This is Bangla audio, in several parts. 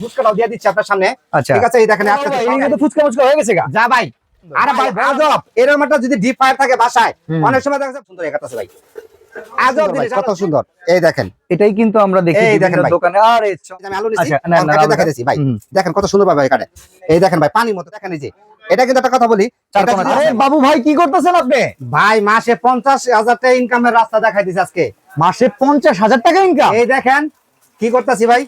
ফুচকাটাও দিয়ে দিচ্ছি আপনার সামনে। আচ্ছা। ঠিক আছে এই দেখেন কিন্তু ফুচকা। হয়ে গেছে যা ভাই আরে ভাই আজব। এরকম একটা যদি ডিপ ফায়ার থাকে বাসায় অনেক সময় দেখা যাচ্ছে সুন্দর ভাই ভাই, কত সুন্দর। এই দেখেন। এটাই কিন্তু আমরা দেখি এই দেখেন বিভিন্ন ভাই। দোকানে। আরে আমি আলু নিছি আচ্ছা, না, না, কেটে আলুটা- দেখা দিছি ভাই দেখেন কত সুন্দর ভাবে কাটে এই দেখেন ভাই পানির মতো দেখেন এই যে। এটা কিন্তু একটা কথা বলি বাবু ভাই কি করতেছেন আপনি? ভাই মাসে পঞ্চাশ হাজার টাকা ইনকামের রাস্তা দেখাই দিছে আজকে। মাসে পঞ্চাশ হাজার টাকা ইনকাম এই দেখেন কি করতেছি ভাই?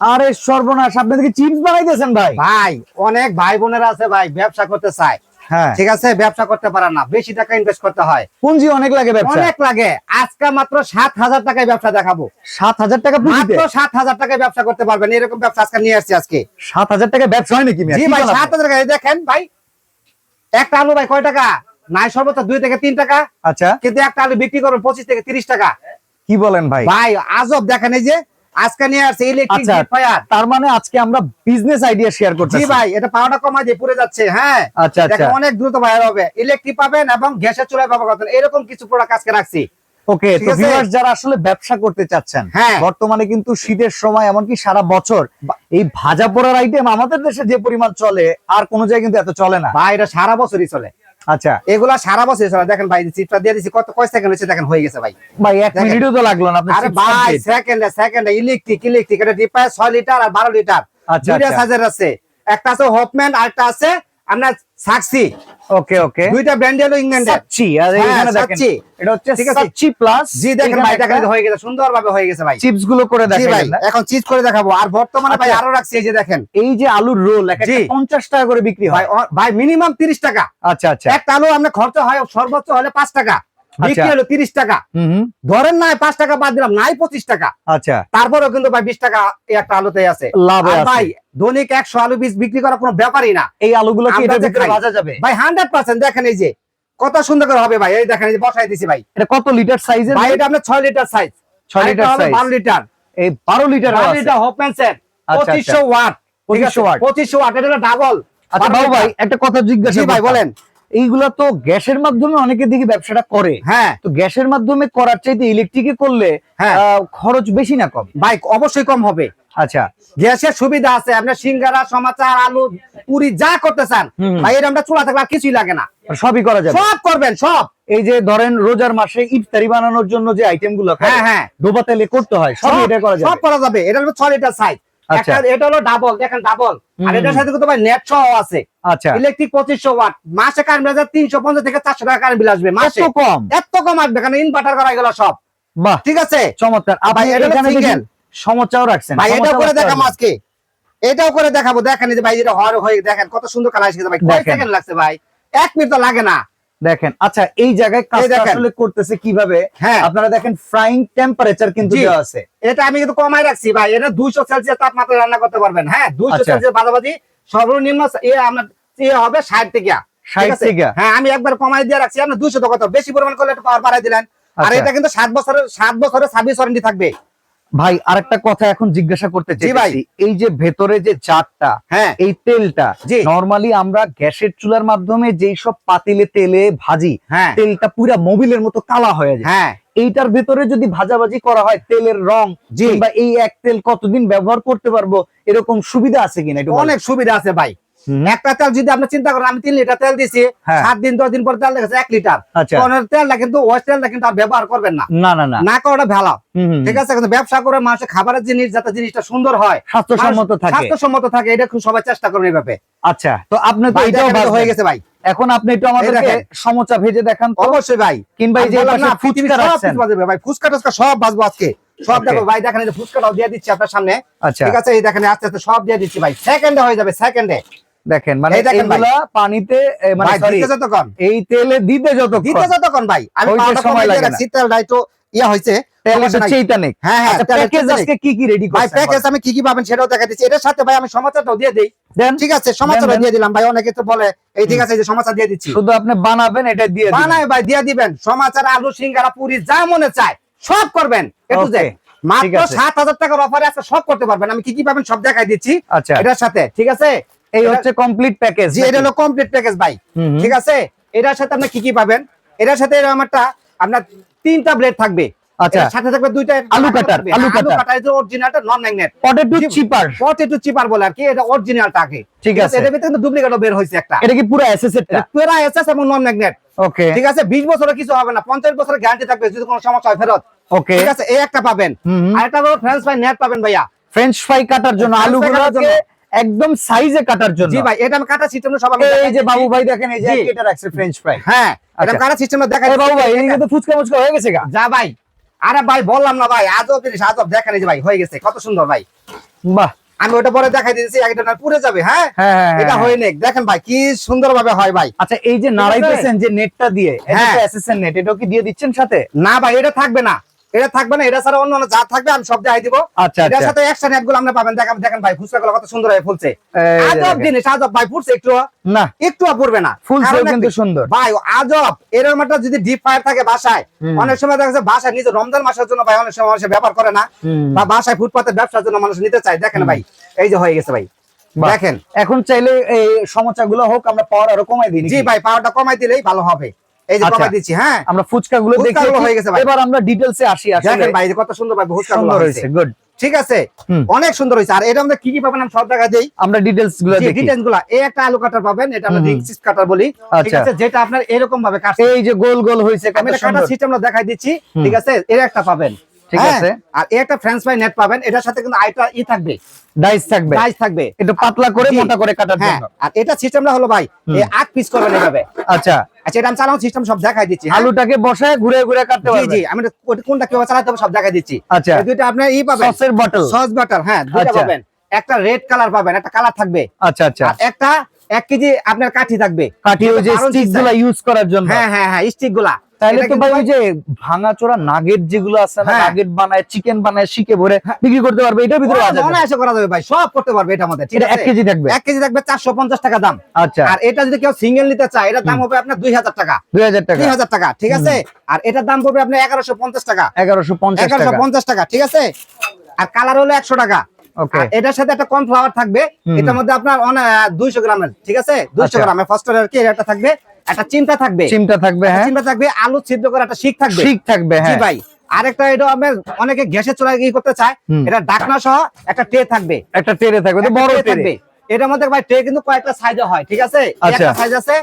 আরে সর্বনাশ আপনি দেখি চিপস বানাইতেছেন ভাই। ভাই অনেক ভাই বোনেরা আছে ভাই ব্যবসা করতে চায়। হ্যাঁ। ঠিক আছে ব্যবসা করতে পারে না বেশি টাকা ইনভেস্ট করতে হয়। পুঁজি অনেক লাগে ব্যবসা। অনেক লাগে আজকে মাত্র সাত হাজার টাকায় ব্যবসা দেখাবো। সাত হাজার টাকা মাত্র সাত হাজার টাকায় ব্যবসা করতে পারবেন এরকম ব্যবসা আজকে নিয়ে আসছি আজকে। সাত হাজার টাকা ব্যবসা হয় নাকি জি ভাই সাত হাজার টাকা এই দেখেন ভাই একটা আলু ভাই কয় টাকা? নাই সর্বোচ্চ দুই থেকে তিন টাকা। আচ্ছা। কিন্তু একটা আলু বিক্রি করবেন পঁচিশ থেকে তিরিশ টাকা। কি বলেন ভাই? ভাই আজব দেখেন এই যে আজকে নিয়ে আসছে ইলেকট্রিক আচ্ছা ফায়ার তার মানে আজকে আমরা বিজনেস আইডিয়া শেয়ার জি ভাই এটা পাওয়াটা কমা দিয়ে পুড়ে যাচ্ছে হ্যাঁ। আচ্ছা আচ্ছা। অনেক দ্রুত বাইর হবে। ইলেকট্রিক পাবেন এবং গ্যাসের চুলায় ব্যবহার করতেন এরকম কিছু প্রোডাক্ট আজকে রাখছি। ওকে তো ভিউয়ার্স যারা আসলে ব্যবসা করতে চাচ্ছেন হ্যাঁ। বর্তমানে কিন্তু শীতের সময় এমনকি সারা বছর এই ভাজা পোড়ার আইটেম আমাদের দেশে যে পরিমাণ চলে আর কোন জায়গায় কিন্তু এত চলে না। ভাই এটা সারা বছরই চলে। আচ্ছা। এগুলা সারা বছর চলে দেখেন ভাই চিপটা দিয়ে দিচ্ছি কত কয় সেকেন্ড হয়েছে? দেখেন হয়ে গেছে ভাই। ভাই এক মিনিটও তো লাগল না আরে ভাই। সেকেন্ডে সেকেন্ডে ইলেকট্রিক ইলেকট্রিক এটা ডিপায় ছয় লিটার আর বারো লিটার আচ্ছা, দুইটা আচ্ছা। সাইজের আছে। একটা আছে হপম্যান আর একটা আছে আপনার সাক্সি ওকে ওকে দুইটা ব্র্যান্ড হলো ইংল্যান্ডে আর এখানে দেখেন। এটা হচ্ছে প্লাস জি দেখেন ভাই দেখেন। হয়ে গেছে সুন্দর ভাবে হয়ে গেছে ভাই। চিপসগুলো করে দেখেন ভাই এখন চিপস করে দেখাবো। আর বর্তমানে ভাই আচ্ছা। আরও রাখছি এই যে দেখেন। এই যে আলুর রোল এক জি। পঞ্চাশ টাকা করে বিক্রি হয়। ভাই মিনিমাম তিরিশ টাকা। আচ্ছা আচ্ছা। একটা আলু আমরা খরচ হয় সর্বোচ্চ হলে পাঁচ টাকা। বিক্রি আচ্ছা। হলো তিরিশ টাকা। ধরেন নাই পাঁচ টাকা বাদ দিলাম নাই পঁচিশ টাকা। আচ্ছা। তারপরেও কিন্তু ভাই বিশ টাকা একটা আলুতে আছে। লাভে। ভাই দৈনিক একশো আলু বীজ বিক্রি করা কোনো ব্যাপারই না। এই আলুগুলো যাবে? ভাই হান্ড্রেড পার্সেন্ট দেখেন এই যে কত সুন্দর করে হবে ভাই। এই দেখেন বসাই দিছি ভাই। এটা কত লিটার সাইজের ভাই এটা আপনার ছয় লিটার সাইজ ছয় লিটার সাইজ বারো লিটার। এই বারো লিটার বারো লিটার হোপম্যান সেট আচ্ছা। পঁচিশশো ওয়াট। 2500 watt। পঁচিশশো ওয়াট। এটা ডাবল আচ্ছা ভাই একটা কথা জিজ্ঞাসা ভাই বলেন। এইগুলা তো গ্যাসের মাধ্যমে অনেকে দেখি ব্যবসাটা করে। হ্যাঁ। তো গ্যাসের মাধ্যমে করার চাইতে ইলেকট্রিকে করলে হ্যাঁ। খরচ বেশি না কম? ভাই অবশ্যই কম হবে। আচ্ছা। গ্যাসের সুবিধা আছে আপনার সিঙ্গারা সমাচার আলু পুরি যা করতে চান হুম। ভাই এটা আমরা চুলা থাকলে আর কিছুই লাগে না। সবই করা যাবে? সব করবেন সব। এই যে ধরেন রোজার মাসে ইফতারি বানানোর জন্য যে আইটেমগুলো হ্যাঁ হ্যাঁ। ডোবা তেলে করতে হয় সব এটা করা সব যাবে করা যাবে। এটা হলো ছয় লিটার সাইজ এটা হলো ডাবল দেখেন ডাবল আর এটার সাথে কিন্তু ভাই নেট সহ আছে। আচ্ছা। ইলেকট্রিক পঁচিশশো ওয়াট মাসে কারেন্ট বিল আসবে তিনশো পঞ্চাশ থেকে চারশো টাকা কারেন্ট বিল আসবে মাসে। কম? এত কম আসবে কারণ ইনভার্টার করা সব। বাহ। ঠিক আছে? চমৎকার। ভাই, এটা রাখছেন ভাই এটাও করে আজকে। এটাও করে দেখাবো। দেখেন যে ভাই এটা হওয়ার হয়ে দেখেন কত সুন্দর কালার এসেছে ভাই। কয় সেকেন্ড লাগছে ভাই। এক মিনিট তো লাগে না। দেখেন আচ্ছা এই জায়গায় কাজটা আসলে করতেছে কীভাবে? হ্যাঁ। আপনারা দেখেন ফ্রাইং টেম্পারেচার কিন্তু দেওয়া আছে। এটা আমি কিন্তু কমাই রাখছি ভাই এটা দুইশো সেলসিয়াস তাপমাত্রা রান্না করতে পারবেন। হ্যাঁ দুইশো আচ্ছা। সেলসিয়াস বাজাবাজি সর্বনিম্ন এ আপনার এ হবে ষাট থেকে। 60 থেকে? হ্যাঁ আমি একবার কমাই দিয়ে রাখছি আপনার দুইশো তো কত? বেশি পরিমাণ করলে একটু পাওয়ার বাড়াই দিলেন। আর আচ্ছা। এটা কিন্তু সাত বছরের সাত বছরের সার্ভিস ওয়ারেন্টি থাকবে। ভাই আরেকটা কথা এখন জিজ্ঞাসা করতে। চাইছি এই যে ভেতরে যে জারটা হ্যাঁ এই তেলটা। নরমালি আমরা গ্যাসের চুলার মাধ্যমে যেই সব পাতিলে তেলে ভাজি হ্যাঁ তেলটা পুরা মোবিলের মতো কালা হয়ে যায় হ্যাঁ এইটার ভেতরে যদি ভাজাভাজি করা হয় তেলের রং। কিংবা এই এক তেল কতদিন ব্যবহার করতে পারব এরকম সুবিধা আছে কিনা একটু অনেক সুবিধা আছে ভাই। একটা তেল যদি আপনি চিন্তা করেন আমি তিন লিটার তেল দিছি হ্যাঁ। সাত দিন দশ দিন পর তেল দেখেছে এক লিটার। আচ্ছা। তেলটা কিন্তু ওই তেলটা কিন্তু আর ব্যবহার করবেন না। না না না। না করাটা ভালো ঠিক আছে? কিন্তু ব্যবসা করে মানুষের খাবারের জিনিস যাতে জিনিসটা সুন্দর হয়। স্বাস্থ্যসম্মত থাকে। স্বাস্থ্যসম্মত থাকে এটা খুব সবাই চেষ্টা করবে এইভাবে আচ্ছা। তো আপনি তো এটাও এটা হয়ে গেছে ভাই। এখন আপনি একটু আমাদেরকে। সমচা ভেজে দেখান তো। অবশ্যই ভাই। কিংবা এই যে ফুচকা সব রাখছেন। বাজবে ভাই। ফুচকা টুচকা সব বাজবো আজকে। সব. দেখো ভাই দেখেন এই ফুচকাটাও দিয়ে দিচ্ছি আপনার সামনে। আচ্ছা। ঠিক আছে? এই দেখেন আস্তে আস্তে সব দিয়ে দিচ্ছি ভাই। সেকেন্ডে হয়ে যাবে সেকেন্ডে দেখেন মানে পানিতে মানে দিতে যতক্ষণ। এই তেলে দিতে যতক্ষণ। দিতে যতক্ষণ ভাই। আমি পাউডার সময় লাগে না। শীতল তো ইয়া হয়েছে। হ্যাঁ হ্যাঁ আচ্ছা ভাই করছেন? প্যাকেজ আমি কি কি পাবেন সেটাও দেখা দিচ্ছি। এটার সাথে ভাই আমি সমাচারটাও দিয়ে দিই। ঠিক আছে সমাচারও দিয়ে দিলাম ভাই অনেকে তো বলে এই ঠিক আছে যে সমাচার দিয়ে দিচ্ছি। শুধু আপনি বানাবেন এটা দিয়ে বানায় ভাই দিয়ে দিবেন। সমাচার আলু সিঙ্গারা পুরি যা মনে চায় সব করবেন। একটু মাত্র সাত হাজার টাকার অফারে আছে সব করতে পারবেন। আমি কি কি পাবেন সব দেখাই দিচ্ছি আচ্ছা। এটার সাথে ঠিক আছে? এই হচ্ছে কমপ্লিট প্যাকেজ জি এটা হলো কমপ্লিট প্যাকেজ ভাই। ঠিক আছে? এটার সাথে আপনি কি কি পাবেন? এটার সাথে এরকম একটা আপনার তিনটা ব্লেড থাকবে। আচ্ছা। সাথে থাকবে দুইটা আলু কাটার, আলু কাটার। যে অরিজিনালটা নন ম্যাগনেট পটেটো চিপার একটু চিপার বলে আর কি এটা অরিজিনালটা আগে। ঠিক আছে। ভিতরে কিন্তু ডুপ্লিকেটও বের হয়েছে একটা। এটা কি পুরো পুরা এসএস এবং নন ম্যাগনেট ওকে ঠিক আছে? 20 বছরের কিছু হবে না। 50 বছরের গ্যারান্টি থাকবে যদি কোনো সমস্যা হয় ফেরত। ওকে ঠিক আছে? এই একটা পাবেন। আর একটা হলো ফ্রেঞ্চ ফ্রাই নেট পাবেন ভাইয়া। ফ্রেঞ্চ ফ্রাই কাটার জন্য আলুগুলোকে জন্য। একদম সাইজে কাটার জন্য। জি ভাই এটা আমি কাটা সিস্টেম সবাই এই যে বাবু ভাই দেখেন এই যে এটা রাখছে ফ্রেঞ্চ ফ্রাই হ্যাঁ এটা আচ্ছা। কাটা সিস্টেম দেখা এই বাবু ভাই এদিকে তো ফুচকা মুচকা হয়ে গেছে গা। যা ভাই আরে ভাই বললাম না ভাই আজব জিনিস আজব। দেখেন এই যে ভাই হয়ে গেছে কত সুন্দর ভাই। বাহ। আমি ওটা পরে দেখাই দিয়েছি একটা না পুড়ে যাবে হ্যাঁ? হ্যাঁ, হ্যাঁ, এটা হ্যাঁ। হয়ে নেক। দেখেন ভাই কি সুন্দর ভাবে হয় ভাই। আচ্ছা এই যে নাড়াইতেছেন যে নেটটা দিয়ে এটা হ্যাঁ। এসএসএন নেট এটাও কি দিয়ে দিচ্ছেন সাথে? না ভাই এটা থাকবে না। এটা থাকবে না এটা ছাড়া অন্য অন্য যা থাকবে আমি সব দেখাই দিব। আচ্ছা, এটার আচ্ছা। সাথে এক্সট্রা নেটগুলো আপনি পাবেন। দেখেন দেখেন ভাই ফুচকাগুলো কত সুন্দর হয়ে ফুলছে। আজব। জিনিস আজব ভাই ফুটছে একটু। না। একটু পড়বে না। কারণ কিন্তু সুন্দর। ভাই আজব। এরকম একটা যদি ডিপ ফায়ার থাকে বাসায় অনেক সময় দেখা যাচ্ছে বাসায় নিজে রমজান মাসের জন্য ভাই অনেক সময় মানুষের ব্যাপার করে না। বা বাসায় ফুটপাতের ব্যবসার জন্য মানুষ নিতে চায়। দেখেন ভাই এই যে হয়ে গেছে ভাই। দেখেন। এখন চাইলে এই সমস্যাগুলো হোক আমরা পাওয়ার আরও কমাই দিই জি? ভাই পাওয়ারটা কমাই দিলেই ভালো হবে। এই যে আচ্ছা। কমাই দিচ্ছি হ্যাঁ। আমরা ফুচকা গুলো দেখে হয়ে গেছে ভাই। এবার আমরা ডিটেলসে আসি আসলে দেখেন ভাই কত সুন্দর ভাই বহুত সুন্দর হয়েছে। গুড ঠিক আছে? অনেক সুন্দর হয়েছে। আর এটা আমাদের কি কি পাবেন আমি সব দেই। আমরা ডিটেলসগুলো দেখি। ডিটেলসগুলা এই একটা আলু কাটার পাবেন এটা আমরা হুম। রিং চিপস কাটার বলি। ঠিক আচ্ছা। আছে? যেটা আপনার এরকম ভাবে কাটছে এই যে গোল গোল হয়েছে আমি এটা কাটার সুন্দর। সিস্টেমটা দেখাই দিচ্ছি। ঠিক আছে? এর একটা পাবেন। ঠিক হ্যাঁ? আছে। আর এই একটা ফ্রেঞ্চ ফ্রাই নেট পাবেন। এটার সাথে কিন্তু আইটা ই থাকবে। ডাইস থাকবে। প্রাইস থাকবে। একটু পাতলা করে মোটা করে কাটার হ্যাঁ। জন্য। আর এটা সিস্টেমটা হলো ভাই এই আট পিস করবেন এভাবে। আচ্ছা। আচ্ছা এটা আমি চালানো সিস্টেম সব দেখাই দিচ্ছি হ্যাঁ? আলুটাকে বসায় ঘুরে ঘুরে কাটতে জি জি আমি কোনটা কীভাবে চালাতে হবে সব দেখাই দিচ্ছি। আচ্ছা। দুইটা আপনার ই পাবেন। সসের বটল সস বাটার হ্যাঁ দুইটা। পাবেন। একটা রেড কালার পাবেন একটা কালার থাকবে। আচ্ছা আচ্ছা। একটা এক কেজি আপনার কাঠি থাকবে। কাঠি ওই যে স্টিকগুলা ইউজ করার জন্য। হ্যাঁ হ্যাঁ হ্যাঁ স্টিকগুলা। তাহলে তো ভাই ওই যে ভাঙাচোরা নাগেট যেগুলো আছে না হ্যাঁ। নাগেট বানায় চিকেন বানায় শিকে ভরে বিক্রি করতে পারবে এটার ভিতরে আছে করা যাবে ভাই সব করতে পারবে এটা আমাদের এটা এক আছে কেজি থাকবে। এক কেজি থাকবে চারশো পঞ্চাশ টাকা দাম। আচ্ছা। আর এটা যদি কেউ সিঙ্গেল নিতে চায় এটার দাম হবে আপনার দুই হাজার টাকা। দুই হাজার টাকা। দুই হাজার টাকা ঠিক আছে? আর এটার দাম পড়বে আপনার এগারোশো পঞ্চাশ টাকা। এগারোশো পঞ্চাশ এগারোশো টাকা পঞ্চাশ টাকা ঠিক আছে? আর কালার হলো একশো টাকা। ওকে। আর এটার সাথে একটা কর্নফ্লাওয়ার থাকবে এটার মধ্যে আপনার দুইশো গ্রামের ঠিক আছে? দুইশো আচ্ছা। গ্রামের ফার্স্ট আর কি একটা থাকবে? একটা চিন্তা থাকবে। চিন্তা থাকবে হ্যাঁ। চিন্তা থাকবে আলু সিদ্ধ করা একটা শিক থাকবে। শিখ থাকবে হ্যাঁ। ভাই আরেকটা এটা আমি অনেকে গ্যাসে চুলায় কি করতে চায় এটা ডাকনা সহ একটা ট্রে থাকবে। একটা ট্রে থাকবে তো বড় ট্রে থাকবে। এটার মধ্যে ভাই ট্রে কিন্তু কয়েকটা সাইজ হয় ঠিক আছে? আচ্ছা। একটা সাইজ আছে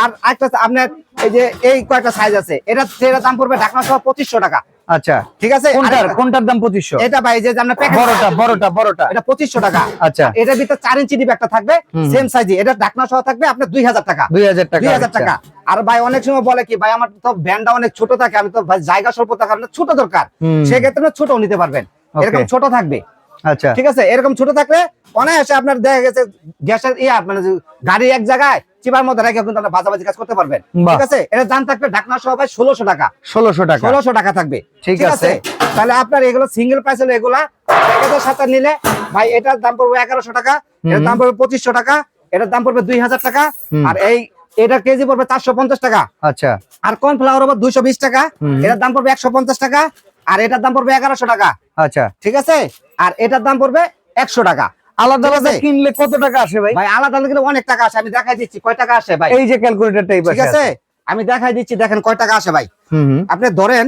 আর একটা আপনার এই যে এই কয়েকটা সাইজ আছে এটা ট্রের দাম পড়বে ঢাকনা সহ পঁচিশশো টাকা। আচ্ছা। ঠিক আছে? কোনটার? কোনটার দাম পঁচিশশো? এটা ভাই যে আমরা প্যাকেট বড়টা বড়টা বড়টা। এটা পঁচিশশো টাকা। আচ্ছা। এটার ভিতরে চার ইঞ্চি ডিপ একটা থাকবে সেম সাইজে এটা ঢাকনা সহ থাকবে আপনার দুই হাজার টাকা। দুই হাজার টাকা দুই হাজার আচ্ছা। টাকা। আর ভাই অনেক সময় বলে কি ভাই আমার তো ভ্যানটা অনেক ছোট থাকে আমি তো ভাই জায়গা স্বল্প থাকে আপনার ছোট দরকার। সেক্ষেত্রে ছোট নিতে পারবেন। এরকম ছোট থাকবে। আচ্ছা। ঠিক আছে? এরকম ছোট থাকলে অনায়াসে আপনার দেখা গেছে গ্যাসের ইয়া মানে গাড়ি এক জায়গায় চিপার মধ্যে রেখে কিন্তু আপনি বাজাবাজি কাজ করতে পারবেন। ঠিক আছে? এটা দাম থাকবে ঢাকনা সহ ভাই ষোলোশো টাকা। ষোলোশো টাকা। ষোলোশো টাকা থাকবে। ঠিক আছে। তাহলে আপনার এগুলো সিঙ্গেল প্রাইস হলো এগুলা প্যাকেটের সাথে নিলে ভাই এটার দাম পড়বে এগারোশো টাকা এটার দাম পড়বে পঁচিশশো টাকা এটার দাম পড়বে দুই হাজার টাকা আর এই এটা কেজি পড়বে চারশো পঞ্চাশ টাকা। আচ্ছা। আর কর্নফ্লাওয়ার হবে দুইশো বিশ টাকা এটার দাম পড়বে একশো পঞ্চাশ টাকা আর এটার দাম পড়বে এগারোশো টাকা। আচ্ছা। ঠিক আছে? আর এটার দাম পড়বে একশো টাকা। আলাদা কিনলে কত টাকা আসে ভাই? ভাই আলাদা অনেক টাকা আসে। আমি দেখাই দিচ্ছি কয় টাকা আসে ভাই? এই যে ঠিক আছে? আমি দেখাই দিচ্ছি দেখেন কয় টাকা আসে ভাই। আপনি ধরেন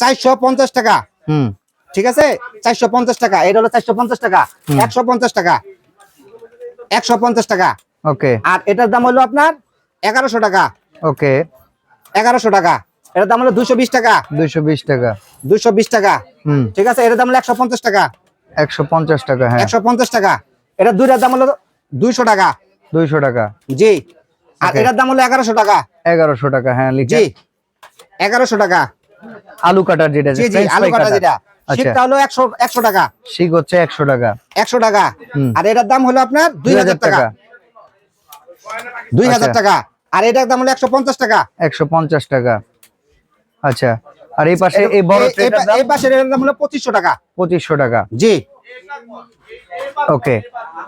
চারশো পঞ্চাশ টাকা। হুম। ঠিক আছে? চারশো পঞ্চাশ টাকা। এটা হলো চারশো পঞ্চাশ টাকা। একশো পঞ্চাশ টাকা। একশো পঞ্চাশ টাকা। ওকে। আর এটার দাম হলো আপনার এগারোশো টাকা। ওকে। এগারোশো টাকা। এটার দাম হলো দুশো বিশ টাকা। দুইশো বিশ টাকা। দুশো বিশ টাকা। হুম। ঠিক আছে? এটার দাম হলো একশো পঞ্চাশ টাকা। একশো পঞ্চাশ টাকা হ্যাঁ। একশো পঞ্চাশ টাকা। এটা দুইটার দাম হলো দুইশো টাকা। দুইশো টাকা। জি। আর এটার দাম হলো এগারোশো টাকা। এগারোশো টাকা হ্যাঁ লিখে। জি। এগারোশো টাকা। আলু কাটার যেটা জি জি আলু কাটা। যেটা। আচ্ছা। শীতটা হলো একশো একশো টাকা। শিক হচ্ছে একশো টাকা। একশো টাকা। আর এটার দাম হলো আপনার দুই হাজার টাকা। দুই হাজার আচ্ছা। টাকা। আর এটার দাম হলো একশো পঞ্চাশ টাকা। একশো পঞ্চাশ টাকা। আচ্ছা। আর এই পাশে এই বড় এই- এই ট্রেটার দাম? এই পাশের এটার দাম হলো 2500 টাকা। 2500 টাকা। জি। ওকে।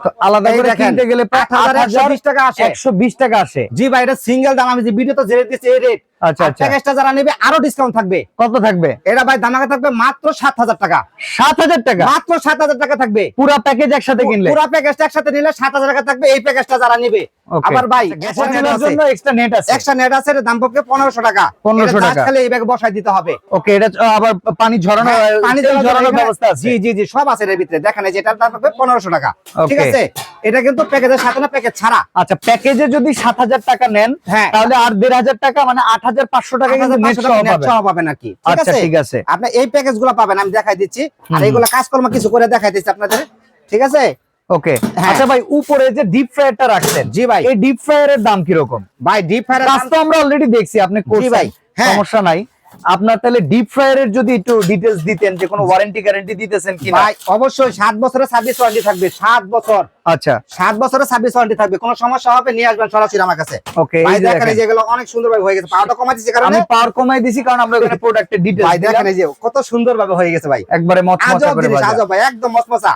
তো আলাদা করে কিনতে গেলে প্রায় 8,120 টাকা আসে। একশো বিশ টাকা আসে। জি ভাই এটা সিঙ্গেল দাম আমি যে ভিডিওতে জেনে দিয়েছি এই রেট আচ্ছা আচ্ছা। প্যাকেজটা যারা নেবে আরও ডিসকাউন্ট থাকবে। কত থাকবে? এটা ভাই দামাকা থাকবে মাত্র সাত হাজার টাকা। সাত হাজার টাকা? মাত্র সাত হাজার টাকা থাকবে। পুরা প্যাকেজ একসাথে কিনলে? পুরো প্যাকেজটা একসাথে নিলে সাত হাজার টাকা থাকবে এই প্যাকেজটা যারা নিবে। আবার ভাই জন্য এক্সট্রা নেট আছে। এক্সট্রা নেট আছে এটার দাম পড়বে পনেরোশো টাকা। 1500 টাকা। খালি এই ব্যাগে বসাই দিতে হবে। ওকে এটা আবার পানি ঝরানো হ্যাঁ, পানি ঝরানোর ব্যবস্থা আছে। জি জি জি সব আছে এর ভিতরে। দেখেন এই এটার দাম পড়বে পনেরোশো টাকা। ঠিক আছে? এটা কিন্তু প্যাকেজের সাথে না প্যাকেজ ছাড়া। আচ্ছা প্যাকেজে যদি সাত হাজার টাকা নেন হ্যাঁ। তাহলে আর দেড় হাজার টাকা মানে আট হাজার পাঁচশো টাকা কিন্তু নেট সহ আচ্ছা ঠিক আছে। আপনি এই প্যাকেজগুলো পাবেন আমি দেখাই দিচ্ছি। আর হুম। এইগুলো কাজকর্ম কিছু করে দেখাই দিচ্ছি আপনাদের। ঠিক আছে? ওকে। হ্যাঁ। আচ্ছা ভাই উপরে যে ডিপ ফ্রায়ারটা রাখছেন জি ভাই। এই ডিপ ফ্রায়ারের দাম কীরকম? ভাই ডিপ ফ্রায়ার আমরা অলরেডি দেখছি আপনি করছেন ভাই, হ্যাঁ। সমস্যা নাই। আপনার তাহলে ডিপ ফ্রায়ারের যদি একটু ডিটেলস দিতেন যে কোনো ওয়ারেন্টি গ্যারান্টি দিতেছেন কিনা? ভাই অবশ্যই সাত বছরের সার্ভিস ওয়ারেন্টি থাকবে সাত বছর। আচ্ছা। সাত বছরের সার্ভিস ওয়ারেন্টি থাকবে কোনো সমস্যা হবে নিয়ে আসবেন সরাসরি আমার কাছে। ওকে ভাই দেখেন। এই যেগুলো অনেক সুন্দর ভাবে হয়ে গেছে। পাওয়াটা কমাই দিচ্ছে কারণে? আমি পাওয়ার কমাই দিছি কারণ আমরা ওখানে প্রোডাক্টের ডিটেলস ভাই দেখেন এই যে কত সুন্দর ভাবে হয়ে গেছে ভাই। একবারে মচমচা করে ভাজা। আজব ভাই একদম মসমসা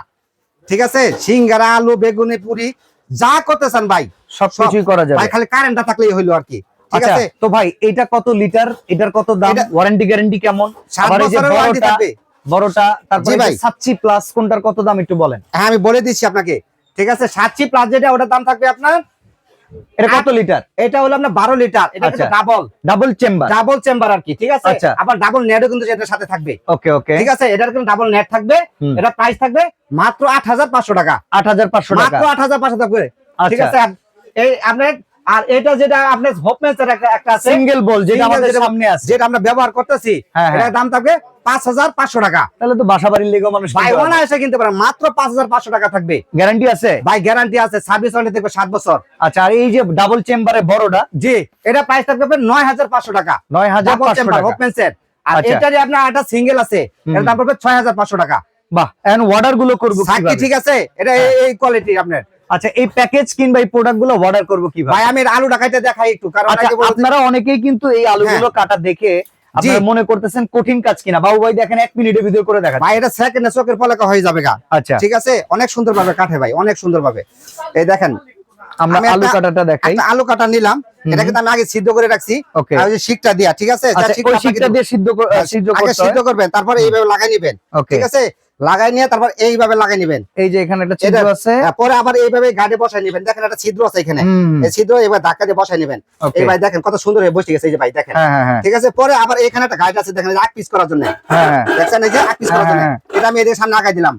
ঠিক আছে? সিঙ্গারা আলু বেগুনি পুরি যা করতেছেন ভাই। সবকিছুই করা যাবে। ভাই খালি কারেন্টটা থাকলেই হইল আর কি। ঠিক আচ্ছা আছে? তো ভাই এটা কত লিটার? এটার কত দাম? ওয়ারেন্টি গ্যারান্টি কেমন? আবার এই যে বড়টা থাকবে। বড়টা তারপরে জি প্লাস কোনটার কত দাম একটু বলেন? হ্যাঁ আমি বলে দিচ্ছি আপনাকে। ঠিক আছে? সাতচি প্লাস যেটা ওটার দাম থাকবে আপনার এটা কত লিটার? এটা হলো আপনার বারো লিটার। এটা। Double double chamber double chamber আর কি ঠিক আছে? আচ্ছা। আবার ডাবল নেটও কিন্তু এটার সাথে থাকবে। ওকে ওকে। ঠিক আছে? এটার কিন্তু ডাবল নেট থাকবে। এটা প্রাইস থাকবে মাত্র আট হাজার পাঁচশো টাকা। আট হাজার পাঁচশো টাকা। আট হাজার পাঁচশো টাকা ঠিক আচ্ছা। আছে? এই আপনার আর এটা যেটা আপনার হোপমেন্সের একটা আছে। সিঙ্গেল বল যেটা আমাদের সামনে আছে। যেটা আমরা ব্যবহার করতেছি হ্যাঁ, হ্যাঁ। এটার দাম থাকবে পাঁচ হাজার পাঁচশো টাকা। তাহলে তো বাসা বাড়ির লেগে মানুষ ভাই এসে কিনতে পারেন মাত্র পাঁচ হাজার পাঁচশো টাকা থাকবে। গ্যারান্টি আছে? ভাই গ্যারান্টি আছে সার্ভিস ওয়ারেন্টি থাকবে সাত বছর। আচ্ছা আর এই যে ডাবল চেম্বারে বড়টা? জি এটা প্রাইস থাকবে নয় হাজার পাঁচশো টাকা। নয় হাজার চেম্বার টাকা। আর আচ্ছা। এটারই আপনার সিঙ্গেল আছে হুম। দাম পড়বে ছয় হাজার পাঁচশো টাকা। বাহ অর্ডারগুলো করব ঠিক আছে? এটা এই কোয়ালিটি আপনার। আচ্ছা এই প্যাকেজ কিংবা এই প্রোডাক্টগুলো অর্ডার করব কীভাবে? ভাই আমি আলু ডাকাইতে দেখাই একটু কারণ আচ্ছা আপনারা অনেকেই কিন্তু এই আলুগুলো কাটা দেখে আপনারা মনে করতেছেন কঠিন কাজ কিনা। বাবু ভাই দেখেন এক মিনিটের ভিতরে করে দেখা ভাই এটা সেকেন্ডে চোখের পলকা হয়ে যাবে গা। আচ্ছা। ঠিক আছে? অনেক সুন্দর ভাবে কাটে ভাই অনেক সুন্দর ভাবে এই দেখেন আমরা আমি আলু কাটাটা দেখাই। আলু কাটা নিলাম। এটা কিন্তু আমি আগে সিদ্ধ করে রাখছি। আর ওই শিকটা দিয়া ঠিক আছে? আচ্ছা শিকটা ওই শিকটা দিয়ে সিদ্ধ হ্যাঁ, সিদ্ধ আগে করতে সিদ্ধ করবেন তারপরে এইভাবে লাগাই নিবেন। ঠিক আছে? লাগাই নিয়ে তারপর এইভাবে লাগাই নিবেন। এই যে এখানে একটা ছিদ্র আছে। হ্যাঁ, পরে আবার এইভাবে গাড়ি বসাই নিবেন। দেখেন একটা ছিদ্র আছে এখানে। এই ছিদ্র এবার ধাক্কা দিয়ে বসাই নিবেন। এই ভাই দেখেন কত সুন্দর হয়ে বসে গেছে এই যে ভাই দেখেন। হ্যাঁ হ্যাঁ ঠিক আছে? পরে আবার এখানে একটা গাইড আছে দেখেন আগ পিস করার জন্য। দেখছেন এই যে আগ পিস করার জন্য। এটা আমি এদের সামনে আগাই দিলাম।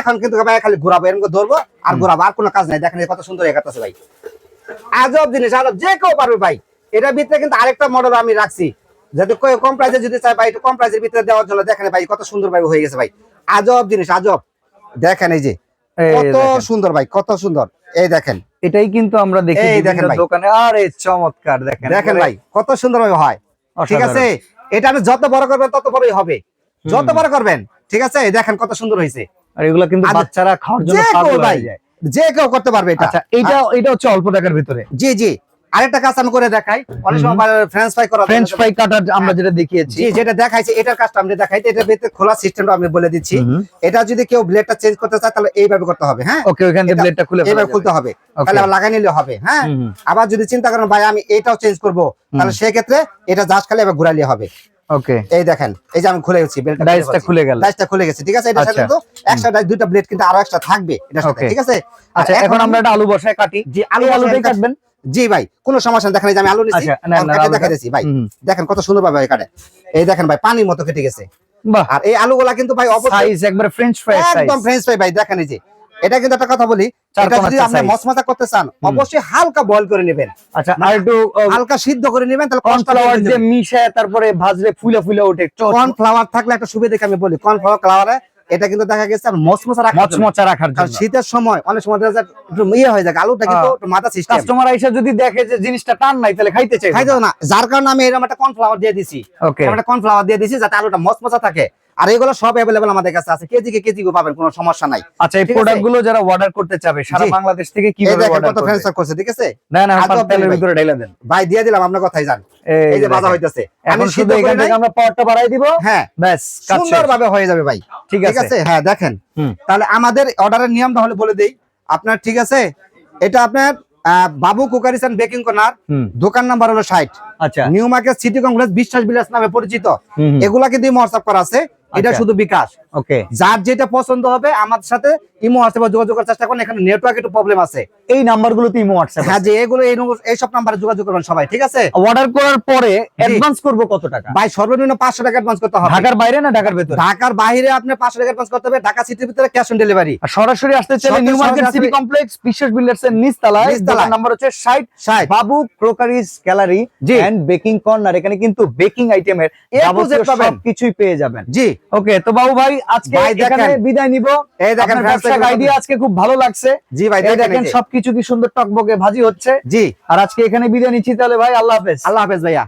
এখন কিন্তু ভাই খালি ঘুরাবো এরকম ধরবো আর ঘুরাবো আর কোনো কাজ নাই। দেখেন কত সুন্দর এগাতেছে ভাই। আজব জিনিস আজব যে কেউ পারবে ভাই। এটার ভিতরে কিন্তু আরেকটা মডেল আমি রাখছি। যাতে কম প্রাইসে যদি চাই ভাই একটু কম প্রাইসের ভিতরে দেওয়ার জন্য। দেখেন ভাই কত সুন্দর ভাবে হয়ে গেছে ভাই। আজব জিনিস আজব। দেখেন এই যে কত সুন্দর ভাই কত সুন্দর। এই দেখেন। এটাই কিন্তু আমরা দেখি দেখেন দোকানে। আরে চমৎকার দেখেন। দেখেন ভাই কত সুন্দর ভাবে হয়। ঠিক আছে? এটা যত বড় করবেন তত বড়ই হবে। যত বড় করবেন ঠিক আছে? দেখেন কত সুন্দর হয়েছে। আর এগুলো কিন্তু বাচ্চারা খাওয়ার জন্য যে কেউ পাগল হয়ে যায়। যে কেউ করতে পারবে এটা। আচ্ছা এইটা এটা হচ্ছে অল্প টাকার ভিতরে। জি জি। আরেকটা কাজ আমি করে দেখাই। অনেক সময় ফ্রেঞ্চ ফ্রাই করা ফ্রেঞ্চ ফ্রাই কাটার আমরা যেটা দেখিয়েছি। যেটা দেখাইছে এটার কাজটা এটার ভিতরে খোলা সিস্টেমটা আমি বলে দিচ্ছি। এটা যদি কেউ ব্লেডটা চেঞ্জ করতে চায় তাহলে এইভাবে করতে হবে হ্যাঁ? ওকে থেকে ব্লেডটা খুলে এইভাবে খুলতে হবে। তাহলে লাগাই নিলে হবে হ্যাঁ। আবার যদি চিন্তা করেন ভাই আমি এটাও চেঞ্জ করব তাহলে সেক্ষেত্রে এটা জাস্ট খালি এবার ঘুরাইলে হবে। ওকে। এই দেখেন এই যে আমি খুলে গেছি ডাইসটা খুলে গেল। ডাইসটা খুলে গেছে ঠিক আছে? এটার সাথে। কিন্তু এক্সট্রা ডাইস দুইটা ব্লেড কিন্তু আরও এক্সট্রা থাকবে এটার সাথে ঠিক আছে? আচ্ছা এখন আমরা একটা আলু বসায় কাটি। জি আলু আলুটাই কাটবেন। জি ভাই কোনো সমস্যা দেখেন আমি আলু নিছি আচ্ছা, নেন, নেন, আলুটা। দেখা দিয়েছি ভাই। দেখেন কত সুন্দর ভাবে কাটে এই দেখেন ভাই পানির মতো কেটে গেছে। বাহ। আর এই আলুগুলা কিন্তু ভাই সাইজ একবার ফ্রেঞ্চ ফ্রাই সাইজ একদম ফ্রেঞ্চ ফ্রাই ভাই দেখেন এই যে। এটা কিন্তু একটা কথা বলি এটা যদি আপনি size। করতে চান অবশ্যই হালকা বয়ল করে নেবেন। আচ্ছা আর একটু হালকা সিদ্ধ করে নেবেন তাহলে কর্নফ্লাওয়ার দিয়ে মিশায় তারপরে ভাজলে ফুলে ফুলে ওঠে। কর্নফ্লাওয়ার থাকলে একটা সুবিধা দেখে আমি বলি? কর্নফ্লাওয়ার ফ্লাওয়ারে এটা কিন্তু দেখা গেছে আর মচমচা রাখা মচমচা রাখার জন্য। শীতের সময় অনেক সময় দেখা যায় একটু ইয়ে হয়ে যায় আলুটা কিন্তু হ্যাঁ। মাথা সিস্টেম কাস্টমার আইসা যদি দেখে যে জিনিসটা টান নাই তাহলে খাইতে চাই খাইতে না। যার কারণে আমি এরকম একটা কর্নফ্লাওয়ার দিয়ে দিছি। ওকে একটা কর্নফ্লাওয়ার দিয়ে দিছি যাতে আলুটা মচমচা থাকে। আর এগুলো সব অ্যাভেলেবল আমাদের কাছে আছে। কেজি কে কেজি পাবেন কোনো সমস্যা নাই। আচ্ছা এই প্রোডাক্টগুলো যারা অর্ডার করতে চাবে সারা বাংলাদেশ থেকে কীভাবে দেখেন কত করবে? করছে ঠিক আছে? না না আজব তেলের ভিতরে ঢেলে দেন। ভাই দিয়ে দিলাম আপনার কথাই জান এই যে বাজা দেখেন। হইতেছে। আমি শুধু এখান থেকে আমরা পাওয়ারটা বাড়াই দিব। হ্যাঁ। ব্যাস কাজ সুন্দর ভাবে হয়ে যাবে ভাই। ঠিক ঠিক আছে। হ্যাঁ দেখেন। তাহলে আমাদের অর্ডারের নিয়ম তাহলে বলে দেই। আপনার ঠিক আছে? এটা আপনার Babu crockeries and baking corner. দোকান নাম্বার হলো ষাট। আচ্ছা। নিউ মার্কেট সিটি কংগ্রেস বিশ্বাস বিলাস নামে পরিচিত। হুম, হুম। এগুলা কিন্তু হোয়াটসঅ্যাপ করা আছে। এটা আচ্ছা। শুধু বিকাশ। ওকে যার যেটা পছন্দ হবে আমাদের সাথে ইমো হোয়াটসঅ্যাপে যোগাযোগ করার চেষ্টা করুন। এখানে নেটওয়ার্ক একটু প্রবলেম আছে। এই নাম্বারগুলোতে ইমো হোয়াটসঅ্যাপ হ্যাঁ যে এগুলো এই নম্বর- এইসব নাম্বারে যোগাযোগ করবেন সবাই ঠিক আছে? অর্ডার করার পরে অ্যাডভান্স করব কত টাকা? ভাই সর্বনিম্ন পাঁচশো টাকা অ্যাডভান্স করতে হবে। ঢাকার বাইরে না ঢাকার ভেতরে? ঢাকার বাইরে আপনি পাঁচশো টাকা অ্যাডভান্স করতে হবে। ঢাকা সিটির ভিতরে ক্যাশ অন ডেলিভারি আর সরাসরি আসতে চাইলে New Market City Complex Biswas builders এর নিচ তলায় নিচতলায়। নাম্বার হচ্ছে 60 ষাট। Babu crockeries gallery and baking corner এখানে কিন্তু বেকিং আইটেমের পাবেন। সবকিছুই পেয়ে যাবেন। জি। ওকে তো বাবু ভাই আজকে এখানে বিদায় নিব। এই দেখেন আইডিয়া আজকে খুব ভালো লাগছে। জি ভাই দেখেন। সবকিছু কি সুন্দর টকবকে ভাজি হচ্ছে। জি। আর আজকে এখানে বিদায় নিচ্ছি তাহলে ভাই আল্লাহ হাফেজ। আল্লাহ হাফেজ ভাইয়া।